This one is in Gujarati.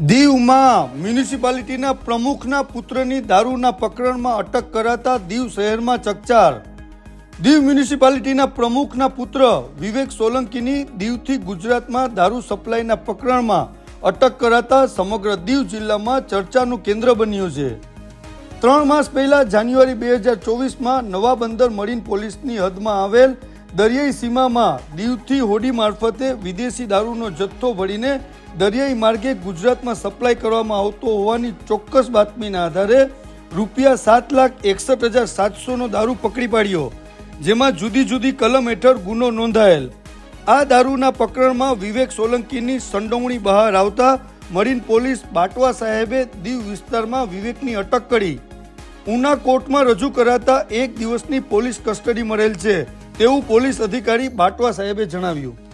ત્રણમાં મ્યુનિસિપાલિટીના પ્રમુખના પુત્રની દારૂના પ્રકરણમાં અટક કરાતા દીવ શહેરમાં ચકચાર. દીવ મ્યુનિસિપાલિટીના પ્રમુખના પુત્ર વિવેક સોલંકીની દીવથી ગુજરાતમાં દારૂ સપ્લાયના પ્રકરણમાં અટક કરાતા સમગ્ર દીવ જિલ્લામાં ચર્ચાનું કેન્દ્ર બન્યું છે. ત્રણ માસ પહેલા જાન્યુઆરી બે હજાર ચોવીસમાં નવા બંદર મરીન પોલીસની હદમાં આવેલ દરિયાઈ સીમામાં દીવથી હોડી મારફતે વિદેશી દારૂનો જથ્થો ભરીને દરિયાઈ માર્ગે ગુજરાતમાં સપ્લાય કરવામાં આવતો હોવાની ચોક્કસ બાતમીના આધારે રૂપિયા સાત લાખ એકસઠ હજાર સાતસોનો દારૂ પકડી પાડ્યો, જેમાં જુદી જુદી કલમ હેઠળ ગુનો નોંધાયેલ. આ દારૂના પ્રકરણમાં વિવેક સોલંકીની સંડોવણી બહાર આવતા મરીન પોલીસ બાટવા સાહેબે દીવ વિસ્તારમાં વિવેકની અટક કરી. ઉના કોર્ટમાં રજૂ કરાતા એક દિવસની પોલીસ કસ્ટડી મળેલ છે. તેવું પોલીસ અધિકારી બાટવા સાહેબે જણાવ્યું.